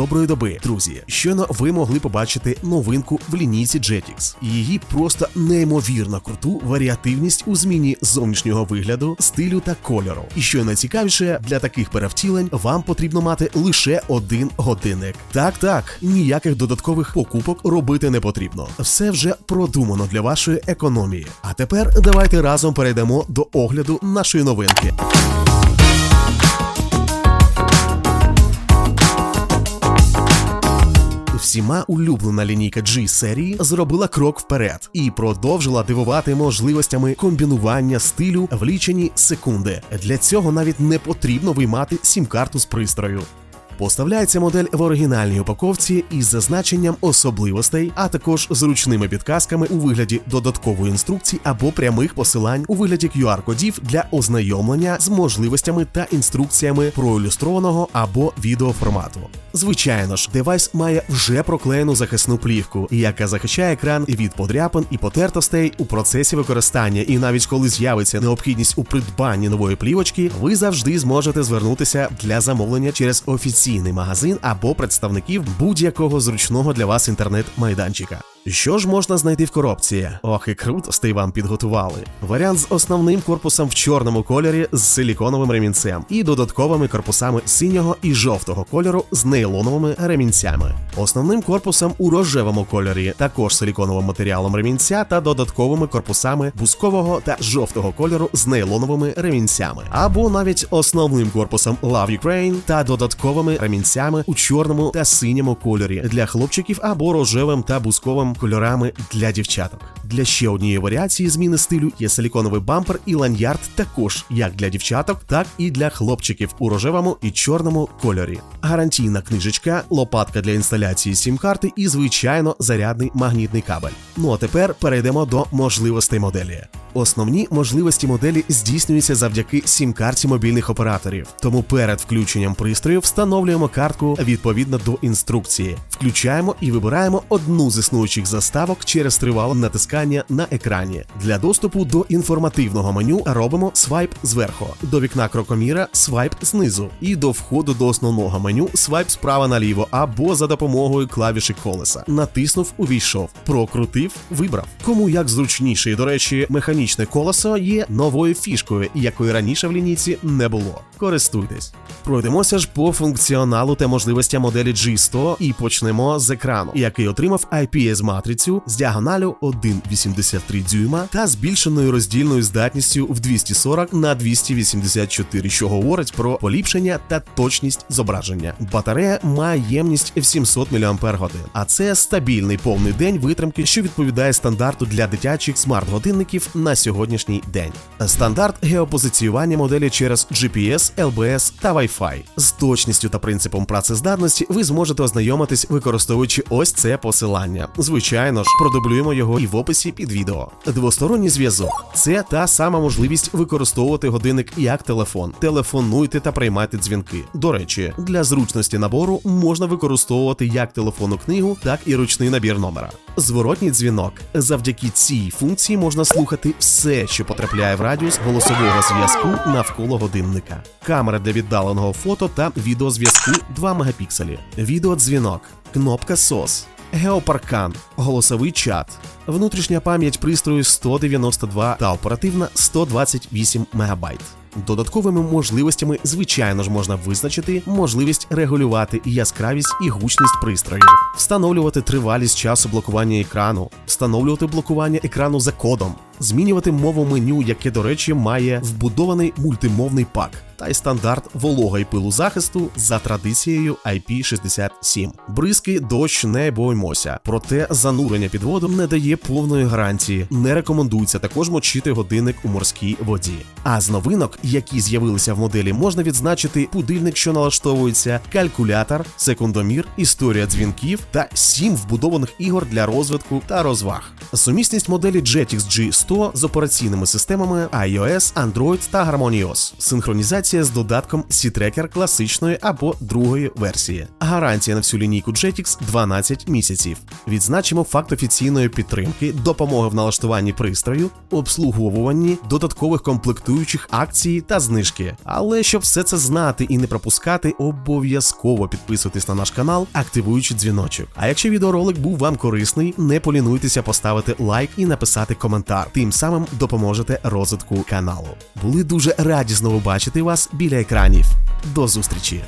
Доброї доби, друзі. Щойно ви могли побачити новинку в лінійці Jetix. Її просто неймовірно круту варіативність у зміні зовнішнього вигляду, стилю та кольору. І що найцікавіше, для таких перевтілень вам потрібно мати лише один годинник. Так, так, ніяких додаткових покупок робити не потрібно. Все вже продумано для вашої економії. А тепер давайте разом перейдемо до огляду нашої новинки. Всіма улюблена лінійка G серії зробила крок вперед і продовжила дивувати можливостями комбінування стилю в лічені секунди. Для цього навіть не потрібно виймати сім-карту з пристрою. Поставляється модель в оригінальній упаковці із зазначенням особливостей, а також зручними підказками у вигляді додаткової інструкції або прямих посилань у вигляді QR-кодів для ознайомлення з можливостями та інструкціями проілюстрованого або відеоформату. Звичайно ж, девайс має вже проклеєну захисну плівку, яка захищає екран від подряпин і потертостей у процесі використання. І навіть коли з'явиться необхідність у придбанні нової плівочки, ви завжди зможете звернутися для замовлення через офіційний магазин або представників будь-якого зручного для вас інтернет-майданчика. Що ж можна знайти в коробці? Ох, і крутостей вам підготували. Варіант з основним корпусом в чорному кольорі з силіконовим ремінцем і додатковими корпусами синього і жовтого кольору з нейлоновими ремінцями. Основним корпусом у рожевому кольорі, також силіконовим матеріалом ремінця та додатковими корпусами бускового та жовтого кольору з нейлоновими ремінцями, або навіть основним корпусом Love Ukraine та додатковими ремінцями у чорному та синьому кольорі для хлопчиків або рожевим та бусковим кольорами для дівчаток. Для ще однієї варіації зміни стилю є силіконовий бампер і ланьярд також як для дівчаток, так і для хлопчиків у рожевому і чорному кольорі. Гарантійна книжечка, лопатка для інсталяції сім-карти і, звичайно, зарядний магнітний кабель. Ну а тепер перейдемо до можливостей моделі. Основні можливості моделі здійснюються завдяки сім-карті мобільних операторів. Тому перед включенням пристрою встановлюємо картку відповідно до інструкції, включаємо і вибираємо одну з існуючих заставок через тривале натискання на екрані. Для доступу до інформативного меню робимо свайп зверху, до вікна крокоміра свайп знизу, і до входу до основного меню свайп справа наліво або за допомогою клавіші колеса. Натиснув, увійшов, прокрутив, вибрав. Кому як зручніше, і до речі, механічне колесо є новою фішкою, якої раніше в лінійці не було. Користуйтесь. Пройдемося ж по функціоналу та можливостям моделі G100 і почнемо з екрану, який отримав IPS-матрицю з діагоналю 1,83 дюйма та збільшеною роздільною здатністю в 240 на 284, що говорить про поліпшення та точність зображення. Батарея має ємність в 700 мАч, а це стабільний повний день витримки, що відповідає стандарту для дитячих смарт-годинників на сьогоднішній день. Стандарт геопозиціювання моделі через GPS, LBS та Wi-Fi. З точністю та принципом працездатності ви зможете ознайомитись, використовуючи ось це посилання. Звичайно ж, продублюємо його і в описі під відео. Двосторонній зв'язок це та сама можливість використовувати годинник як телефон. Телефонуйте та приймайте дзвінки. До речі, для зручності набору можна використовувати як телефонну книгу, так і ручний набір номера. Зворотній дзвінок. Завдяки цій функції можна слухати все, що потрапляє в радіус голосового зв'язку навколо годинника. Камера для віддаленого фото та відеозв'язку 2 мегапікселі. Відеодзвінок, кнопка SOS, геопаркан, голосовий чат, внутрішня пам'ять пристрою 192 та оперативна 128 МБ. Додатковими можливостями, звичайно ж, можна визначити можливість регулювати яскравість і гучність пристрою, встановлювати тривалість часу блокування екрану, встановлювати блокування екрану за кодом, змінювати мову меню, яке, до речі, має вбудований мультимовний пак, та й стандарт волога і пилу захисту за традицією IP67. Бризки, дощ не боймося, проте занурення під воду не дає повної гарантії. Не рекомендується також мочити годинник у морській воді. А з новинок, які з'явилися в моделі, можна відзначити будильник, що налаштовується, калькулятор, секундомір, історія дзвінків та сім вбудованих ігор для розвитку та розваг. Сумісність моделі Jetix G100 з операційними системами iOS, Android та HarmonyOS. Синхронізація з додатком C-Tracker класичної або другої версії. Гарантія на всю лінійку Jetix 12 місяців. Відзначимо факт офіційної підтримки, допомоги в налаштуванні пристрою, обслуговуванні, додаткових комплектуючих акцій та знижки. Але щоб все це знати і не пропускати, обов'язково підписуйтесь на наш канал, активуючи дзвіночок. А якщо відеоролик був вам корисний, не полінуйтеся поставити лайк і написати коментар. Тим самим допоможете розвитку каналу. Були дуже раді знову бачити вас біля екранів. До зустрічі!